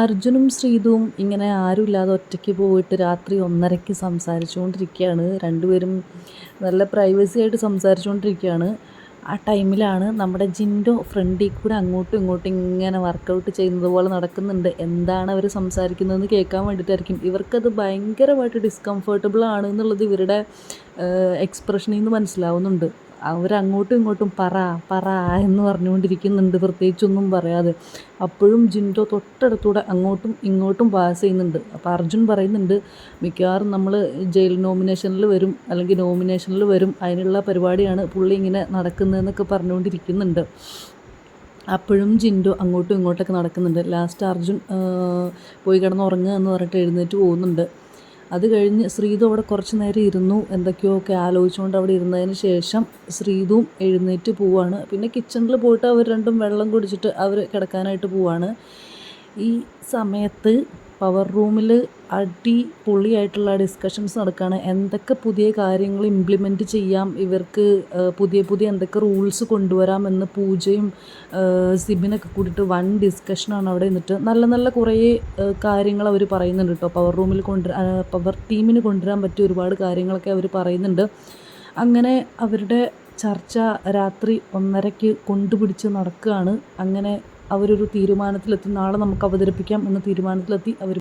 അർജുനും ശ്രീതുവും ഇങ്ങനെ ആരുമില്ലാതെ ഒറ്റയ്ക്ക് പോയിട്ട് രാത്രി ഒന്നരയ്ക്ക് സംസാരിച്ചുകൊണ്ടിരിക്കുകയാണ്. രണ്ടുപേരും നല്ല പ്രൈവസി ആയിട്ട് സംസാരിച്ചുകൊണ്ടിരിക്കുകയാണ്. ആ ടൈമിലാണ് നമ്മുടെ ജിൻഡോ ഫ്രണ്ടിൽ കൂടെ അങ്ങോട്ടും ഇങ്ങോട്ടും ഇങ്ങനെ വർക്കൗട്ട് ചെയ്യുന്നത് പോലെ നടക്കുന്നുണ്ട്. എന്താണ് അവർ സംസാരിക്കുന്നതെന്ന് കേൾക്കാൻ വേണ്ടിയിട്ടായിരിക്കും. ഇവർക്കത് ഭയങ്കരമായിട്ട് ഡിസ്കംഫർട്ടബിൾ ആണ് എന്നുള്ളത് ഇവരുടെ എക്സ്പ്രഷനിൽ നിന്ന് മനസ്സിലാവുന്നുണ്ട്. അവരങ്ങോട്ടും ഇങ്ങോട്ടും പറ പറ എന്ന് പറഞ്ഞുകൊണ്ടിരിക്കുന്നുണ്ട്. പ്രത്യേകിച്ചൊന്നും പറയാതെ. അപ്പോഴും ജിൻഡോ തൊട്ടടുത്തൂടെ അങ്ങോട്ടും ഇങ്ങോട്ടും പാസ് ചെയ്യുന്നുണ്ട്. അപ്പോൾ അർജുൻ പറയുന്നുണ്ട് മിക്കവാറും നമ്മൾ ജയിൽ നോമിനേഷനിൽ വരും അല്ലെങ്കിൽ നോമിനേഷനിൽ വരും അതിനുള്ള പരിപാടിയാണ് പുള്ളി ഇങ്ങനെ നടക്കുന്നതെന്നൊക്കെ പറഞ്ഞുകൊണ്ടിരിക്കുന്നുണ്ട്. അപ്പോഴും ജിൻഡു അങ്ങോട്ടും ഇങ്ങോട്ടൊക്കെ നടക്കുന്നുണ്ട്. ലാസ്റ്റ് അർജുൻ പോയി കിടന്ന് ഉറങ്ങുക എന്ന് പറഞ്ഞിട്ട് എഴുന്നേറ്റ് പോകുന്നുണ്ട്. അത് കഴിഞ്ഞ് ശ്രീതു അവിടെ കുറച്ച് നേരം ഇരുന്നു എന്തൊക്കെയോ ഒക്കെ ആലോചിച്ചുകൊണ്ട് അവിടെ ഇരുന്നതിന് ശേഷം ശ്രീതുവും എഴുന്നേറ്റ് പോവാണ്. പിന്നെ കിച്ചണിൽ പോയിട്ട് അവർ രണ്ടും വെള്ളം കുടിച്ചിട്ട് അവർ കിടക്കാനായിട്ട് പോവാണ്. ഈ സമയത്ത് പവർ റൂമിൽ അടിപൊളിയായിട്ടുള്ള ഡിസ്കഷൻസ് നടക്കുകയാണ് എന്തൊക്കെ പുതിയ കാര്യങ്ങൾ ഇംപ്ലിമെന്റ് ചെയ്യാം ഇവർക്ക് പുതിയ പുതിയ എന്തൊക്കെ റൂൾസ് കൊണ്ടുവരാമെന്ന് പൂജയും സിബിനൊക്കെ കൂടിയിട്ട് വൺ ഡിസ്കഷനാണ് അവിടെ നിന്നിട്ട് നല്ല നല്ല കുറേ കാര്യങ്ങൾ അവർ പറയുന്നുണ്ട് കേട്ടോ. പവർ റൂമിൽ കൊണ്ടു പവർ ടീമിന് കൊണ്ടുവരാൻ പറ്റിയ ഒരുപാട് കാര്യങ്ങളൊക്കെ അവർ പറയുന്നുണ്ട്. അങ്ങനെ അവരുടെ ചർച്ച രാത്രി ഒന്നരയ്ക്ക് കൊണ്ടുപിടിച്ച് നടക്കുകയാണ് അങ്ങനെ അവരൊരു തീരുമാനത്തിലെത്തി നാളെ നമുക്ക് അവതരിപ്പിക്കാം എന്ന തീരുമാനത്തിലെത്തി അവർ